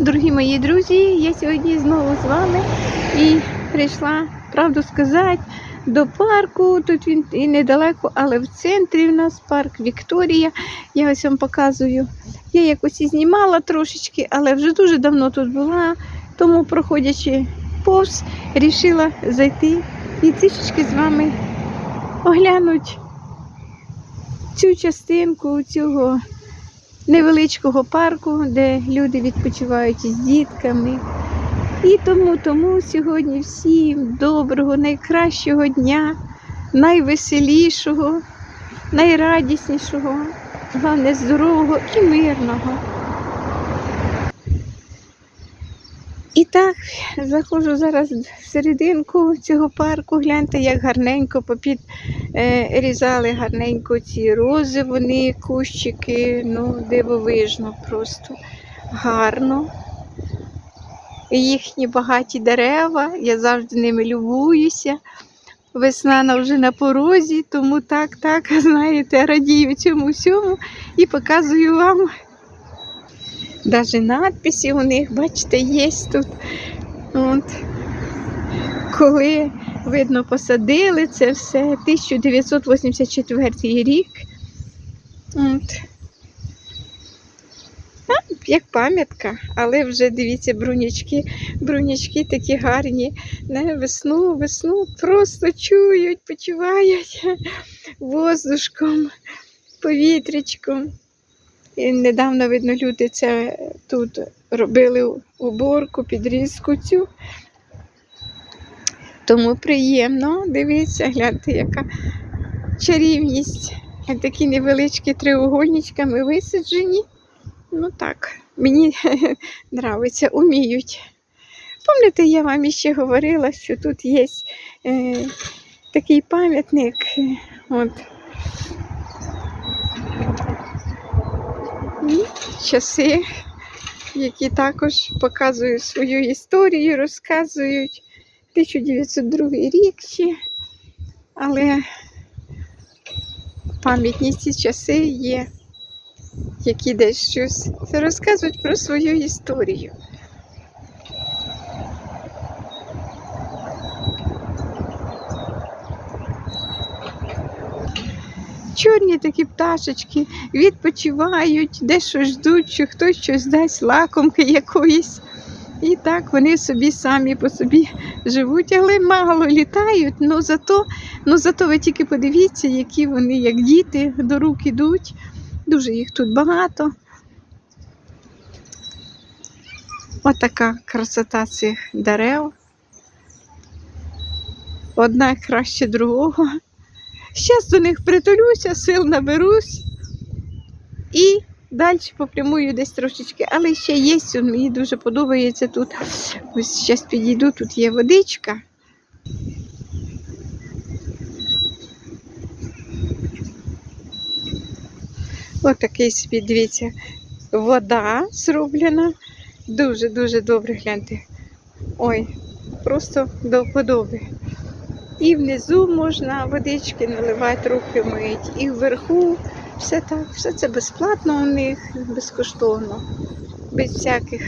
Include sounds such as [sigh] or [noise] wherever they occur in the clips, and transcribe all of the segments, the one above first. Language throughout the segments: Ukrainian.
Дорогі мої друзі, я сьогодні знову з вами і прийшла, правду сказати, до парку. Тут він і недалеко, але в центрі в нас парк Вікторія. Я ось вам показую. Я якось і знімала трошечки, але вже дуже давно тут була, тому, проходячи повз, рішила зайти і трішечки з вами оглянути цю частинку цього невеличкого парку, де люди відпочивають із дітками. І тому, тому сьогодні всім доброго, найкращого дня, найвеселішого, найрадіснішого, головне здорового і мирного. Так, заходжу зараз в серединку цього парку. Гляньте, як гарненько попід е, різали гарненько ці рози, вони, кущики, ну, дивовижно просто гарно. І Їхні багаті дерева, я завжди ними любуюся. Весна вже на порозі, тому так, так, [laughs] знаєте, радію цьому всьому і показую вам. Даже надписи у них, бачите, є тут. От. Коли, видно, посадили це все 1984 рік. От. А, як пам'ятка, але вже дивіться, брунячки, брунячки такі гарні. Не, весну, весну просто чують, почувають воздушком, повітрячком. І недавно, видно, люди це тут робили уборку, підрізку цю. Тому приємно, дивіться, гляньте, яка чарівність. Такі невеличкі треугольничками висаджені. Ну так, мені [laughs] нравиться, уміють. Пам'ятаєте, я вам іще говорила, що тут є е, такий пам'ятник. е, От, і часи, які також показують свою історію, розказують 1902 рік ще, але пам'ятні ці часи є, які десь щось розказують про свою історію. Чорні такі пташечки відпочивають, дещо ждуть, що хтось щось дасть лакомки якоїсь. І так вони собі самі по собі живуть, але мало літають. Ну зато, ну зато ви тільки подивіться, які вони, як діти, до рук ідуть. Дуже їх тут багато. Отака красота цих дерев. Одна краще другого. Зараз до них притулюся, сил наберусь і далі попрямую десь трошечки. Але ще є, мені дуже подобається тут. Ось зараз підійду, тут є водичка. Ось такий собі, дивіться, вода зроблена. Дуже-дуже добре гляньте. Ой, просто до вподоби. І внизу можна водички наливати, руки мить, і вверху все так, все це безплатно у них, безкоштовно, без всяких.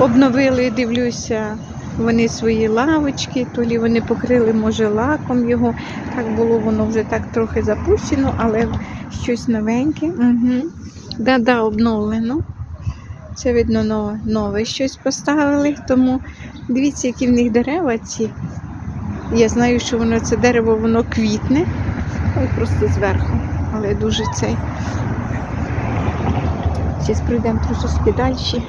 Обновили, дивлюся, вони свої лавочки, то лі вони покрили, може, лаком його. Так було воно вже так трохи запущено, але щось новеньке. Угу. Да-да, обновлено. Це видно нове, нове щось поставили. Тому дивіться, які в них дерева ці. Я знаю, що воно це дерево воно квітне. Ой, просто зверху. Але дуже цей. Зараз пройдемо трошечки далі.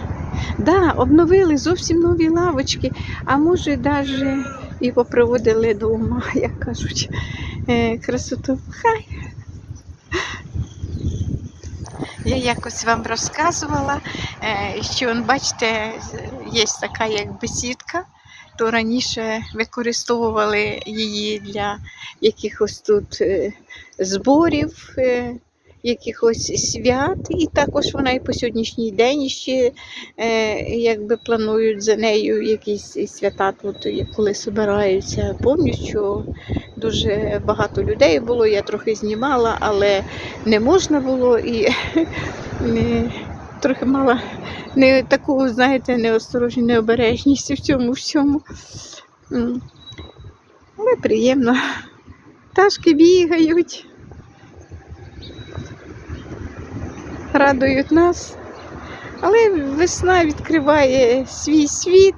Да, обновили зовсім нові лавочки, а може навіть і поприводили до ума, [laughs] як кажуть, е, красоту. Хай. Я якось вам розказувала, е, що бачите, є така як бесідка, то раніше використовували її для якихось тут е, зборів, е, якихось свят. І також вона і по сьогоднішній день ще е, якби планують за нею якісь свята, тут, коли збираються. Що дуже багато людей було, я трохи знімала, але не можна було і [laughs] трохи мала не таку, знаєте, неосторожність, необережність в цьому всьому. Але приємно. Пташки бігають, радують нас. Але весна відкриває свій світ,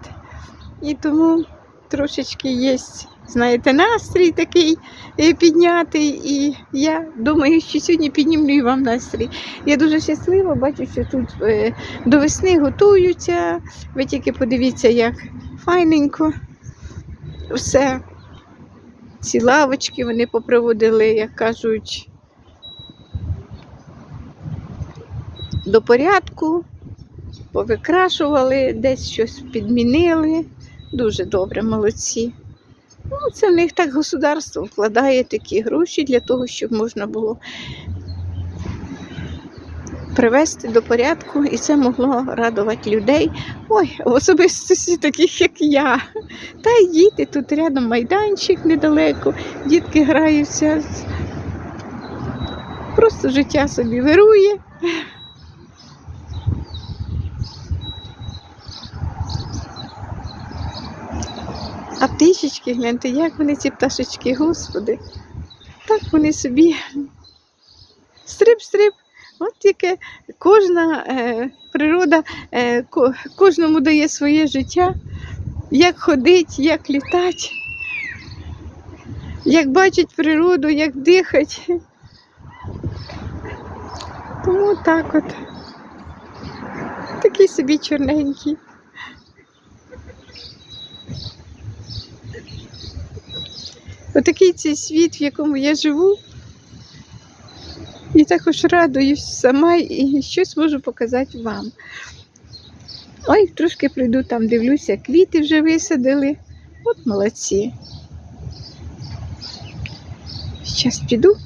і тому трошечки є, знаєте, настрій такий е, піднятий. І я думаю, що сьогодні піднімлю вам настрій. Я дуже щаслива, бачу, що тут е, до весни готуються. Ви тільки подивіться, як файненько все. Ці лавочки вони поприводили, як кажуть, до порядку, повикрашували, десь щось підмінили. Дуже добре, молодці. Ну, це в них так государство вкладає такі гроші для того, щоб можна було привести до порядку, і це могло радувати людей. Ой, в особистості таких, як я. Та й діти, тут рядом майданчик недалеко, дітки граються. Просто життя собі вирує. А птичечки, гляньте, як вони ці пташечки, господи. Так вони собі стрип-стрип. От тільки кожна е, природа е, ко, кожному дає своє життя, як ходить, як літать, як бачить природу, як дихать. Тому так от. Такий собі чорненький. Отакий цей світ, в якому я живу. І також радуюсь сама і щось можу показати вам. Ой, трошки прийду там, дивлюся, квіти вже висадили. От молодці. Зараз піду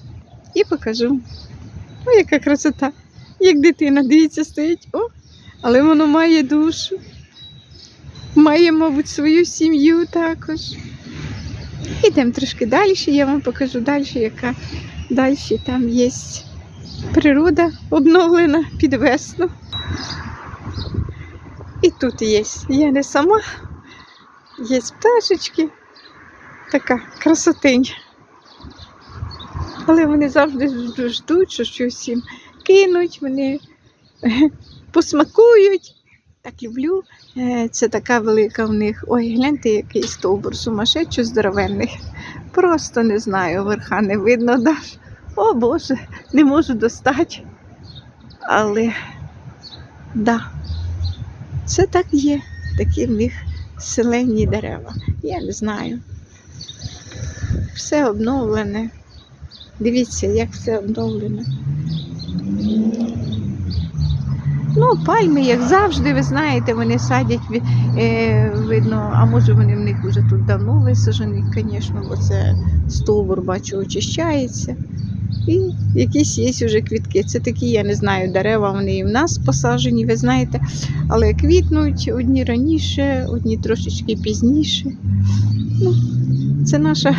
і покажу. Ой, яка красота. Як дитина, дивіться, стоїть. О, але воно має душу. Має, мабуть, свою сім'ю також. Ідемо трошки далі, я вам покажу далі, яка далі там є природа обновлена під весну. І тут є. Я не сама, є пташечки, така красотень. Але вони завжди ждуть, що щось їм кинуть, вони [laughs] посмакують. Так люблю. Е, Це така велика в них. Ой, гляньте, який стовбур сумасшедший здоровенний. Просто не знаю, верха не видно даш. О Боже, не можу достати. Але да, це так є. Такі в них селенні дерева. Я не знаю. Все обновлене. Дивіться, як все обновлене. Ну, пальми, як завжди, ви знаєте, вони садять, е, видно, а може вони в них вже тут давно висаджені, звісно, бо це стовбур, бачу, очищається. І якісь є вже квітки. Це такі, я не знаю, дерева, вони і в нас посаджені, ви знаєте, але квітнуть одні раніше, одні трошечки пізніше. Ну, це наша,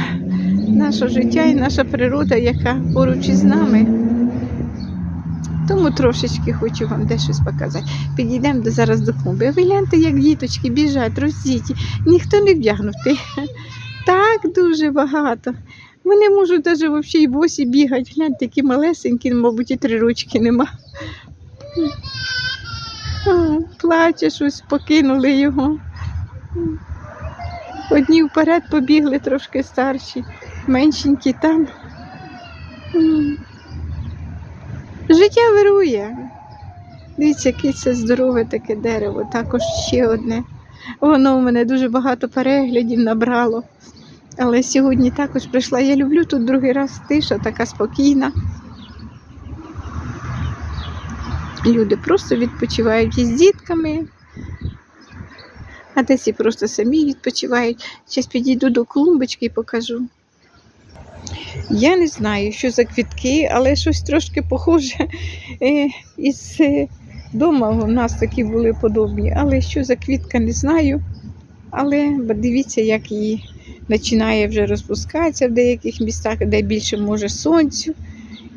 наше життя і наша природа, яка поруч із нами. Тому трошечки хочу вам дещо показати. Підійдемо зараз до клумби. Ви гляньте, як діточки біжать, роздіті, ніхто не вдягнутий. [laughs] Так дуже багато. Вони можуть навіть взагалі і босі бігати. Гляньте, які малесенькі, мабуть, і три ручки нема. [laughs] Плаче щось, покинули його. Одні вперед побігли трошки старші, меншенькі там. Життя вирує. Дивіться, яке це здорове таке дерево. Також ще одне. Воно у мене дуже багато переглядів набрало. Але сьогодні також прийшла. Я люблю тут другий раз тиша, така спокійна. Люди просто відпочивають із дітками, а десь і просто самі відпочивають. Зараз підійду до клумбочки і покажу. Я не знаю, що за квітки, але щось трошки похоже е, із е, дома у нас такі були подобні. Але що за квітка, не знаю. Але дивіться, як її починає вже розпускатися в деяких містах, де більше може сонцю.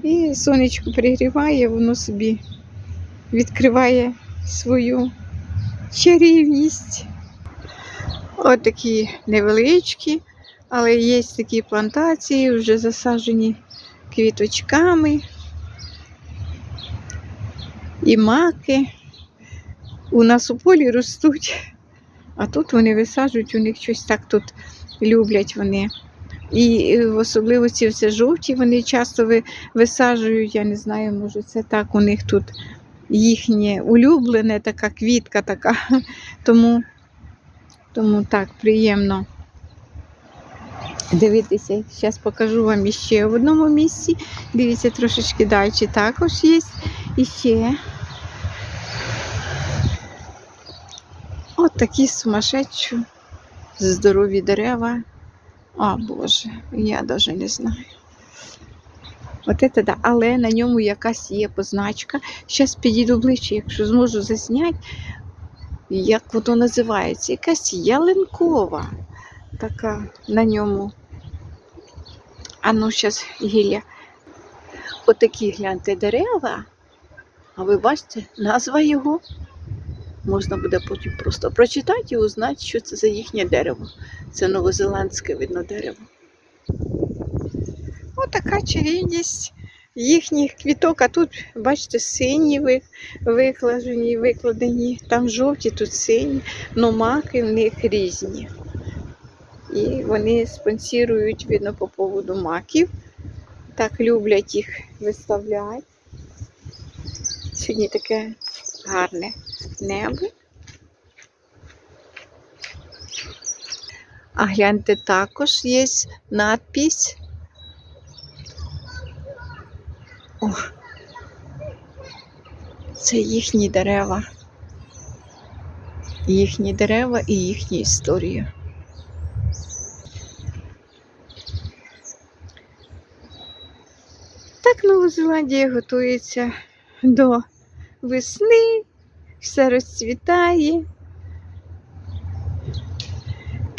І сонечко пригріває, воно собі відкриває свою чарівність. Отакі невеличкі, але є такі плантації, вже засаджені квіточками. І маки. У нас у полі ростуть, а тут вони висаджують, у них щось так тут люблять вони. І е, в особливості все жовті вони часто висаджують, я не знаю, може це так у них тут їхнє улюблене така квітка така. [laughs] Тому, тому так приємно дивитися. Зараз покажу вам іще в одному місці. Дивіться, трошечки далі також є. І ще. От такі сумасшедші, здорові дерева. О Боже, я навіть не знаю. От це да. Але на ньому якась є позначка. Зараз підійду ближче, якщо зможу засняти, як воно називається. Якась ялинкова така на ньому. А ну, зараз гілля. Отакі гляньте дерева. А ви бачите, назва його. Можна буде потім просто прочитати і узнати, що це за їхнє дерево. Це новозеландське видно дерево. Отака чарівність їхніх квіток. А тут, бачите, сині викладені, викладені, там жовті, тут сині, но маки в них різні. І вони спонсірують, видно, по поводу маків. Так люблять їх виставляти. Сьогодні таке гарне небо. А гляньте, також є надпись. О, це їхні дерева. Їхні дерева і їхня історія. Нова Зеландія готується до весни, все розцвітає,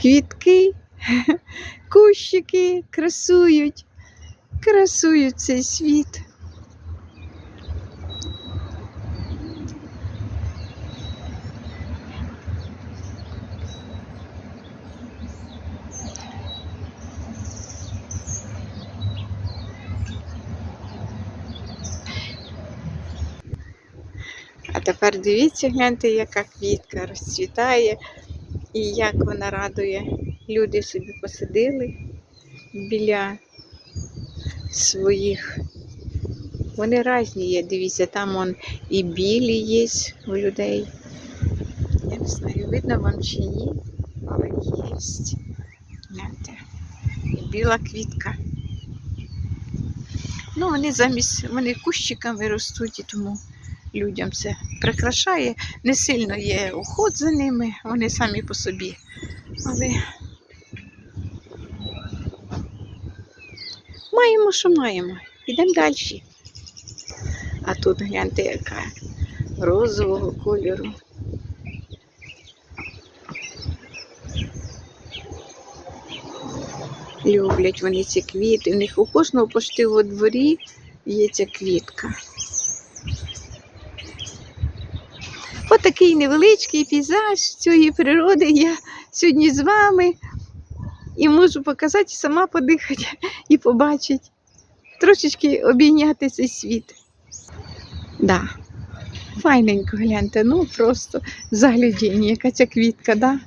квітки, [laughs] кущики красують, красують цей світ. Тепер дивіться, гляньте, яка квітка розцвітає і як вона радує. Люди собі посадили біля своїх. Вони різні є, дивіться, там он і білі є у людей. Я не знаю, видно вам чи ні, але є. Гляньте. І біла квітка. Ну, вони замість, вони кущиками ростуть, і тому людям це прикрашає. Не сильно є уход за ними, вони самі по собі. Але маємо, що маємо. Йдемо далі. А тут гляньте, яка розового кольору. Люблять вони ці квіти. У них у кожного пошти во дворі є ця квітка. Отакий невеличкий пейзаж цієї природи. Я сьогодні з вами і можу показати, сама подихати і побачити, трошечки обійняти цей світ. Да. Файненько гляньте, ну просто заглядіння, яка ця квітка, да?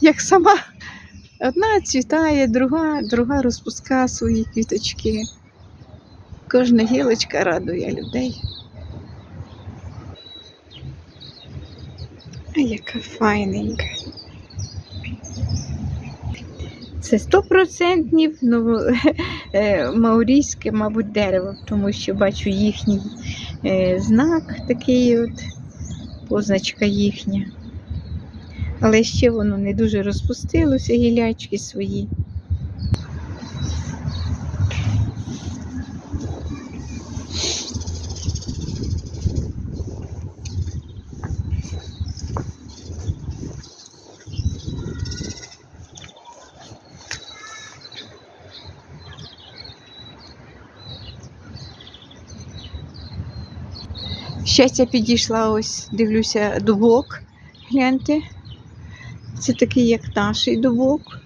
як сама. Одна цвітає, друга, друга розпускає свої квіточки. Кожна гілочка радує людей. А яка файненька. Це стопроцентні ну, [laughs] маурійське, мабуть, дерево, тому що бачу їхній е, знак такий от, позначка їхня. Але ще воно не дуже розпустилося, гілячки свої. Щастя підійшла ось, дивлюся, дубок. Гляньте. Це такий, як наш дубок.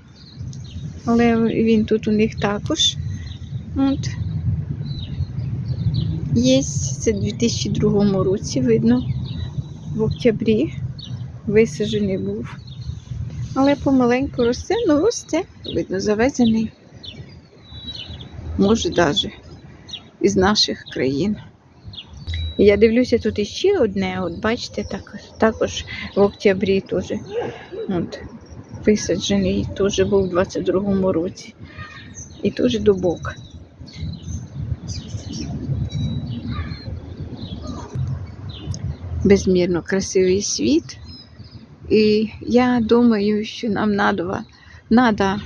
Але він тут у них також. От. Є, це в 2002 році, видно, в октябрі висаджений був. Але помаленьку росте, ну росте, видно, завезений. Може, навіть із наших країн. Я дивлюся, тут іще одне, от бачите, також, також в октябрі теж. От, висаджений, теж був у 22-му році. І теж дубок. Безмірно красивий світ. І я думаю, що нам надо, надо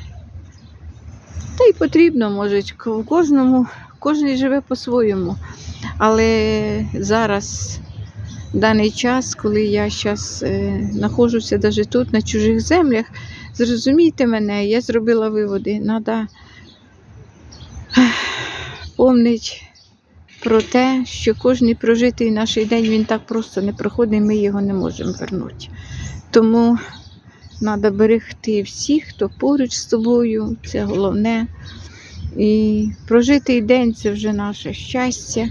та й потрібно, може, в кожному, кожен живе по-своєму. Але зараз, даний час, коли я зараз е, знаходжуся навіть тут, на чужих землях, зрозумійте мене, я зробила виводи. Треба помнити про те, що кожен прожитий наш день він так просто не проходить, ми його не можемо вернути. Тому треба берегти всіх, хто поруч з тобою, це головне. І прожитий день це вже наше щастя.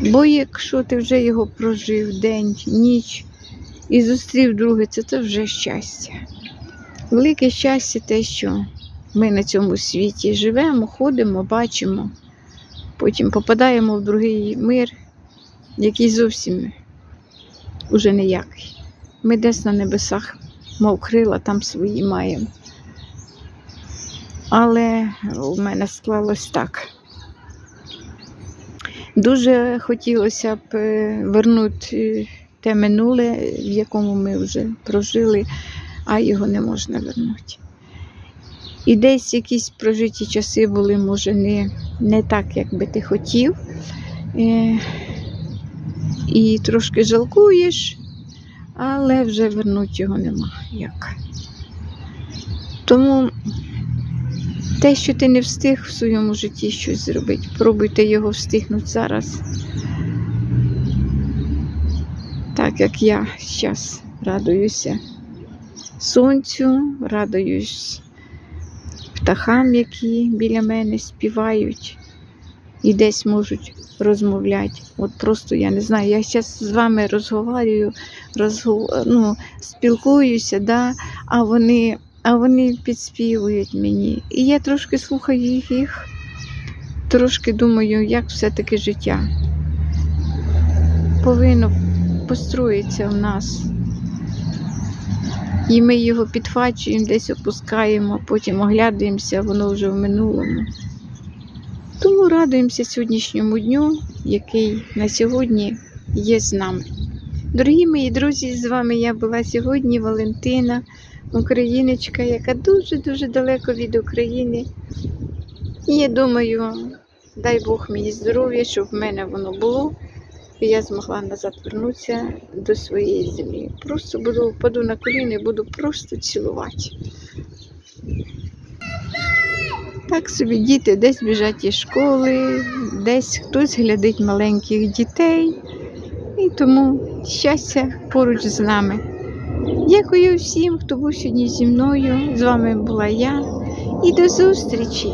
Бо якщо ти вже його прожив день, ніч і зустрів друге, це, це вже щастя. Велике щастя те, що ми на цьому світі живемо, ходимо, бачимо, потім попадаємо в другий мир, який зовсім уже ніякий. Ми десь на небесах, мов крила, там свої маємо. Але у мене склалось так. Дуже хотілося б е, вернути те минуле, в якому ми вже прожили, а його не можна вернути. І десь якісь прожиті часи були, може, не, не так, як би ти хотів. Е, і трошки жалкуєш, але вже вернути його нема як. Тому те, що ти не встиг в своєму житті щось зробити, пробуйте його встигнути зараз. Так як я зараз радуюся сонцю, радуюсь птахам, які біля мене співають і десь можуть розмовляти. От просто я не знаю, я зараз з вами розговорюю, розгов... ну, спілкуюся, да? а вони а вони підспівують мені. І я трошки слухаю їх, трошки думаю, як все-таки життя повинно построїтися в нас. І ми його підхвачуємо, десь опускаємо, потім оглядаємося, воно вже в минулому. Тому радуємося сьогоднішньому дню, який на сьогодні є з нами. Дорогі мої друзі, з вами я була сьогодні Валентина, україночка, яка дуже-дуже далеко від України. І я думаю, дай Бог мені здоров'я, щоб в мене воно було, і я змогла назад вернутися до своєї землі. Просто буду впаду на коліна і буду просто цілувати. Так собі діти десь біжать із школи, десь хтось глядить маленьких дітей. І тому щастя поруч з нами. Дякую всім, хто був сьогодні зі мною. З вами була я. І до зустрічі!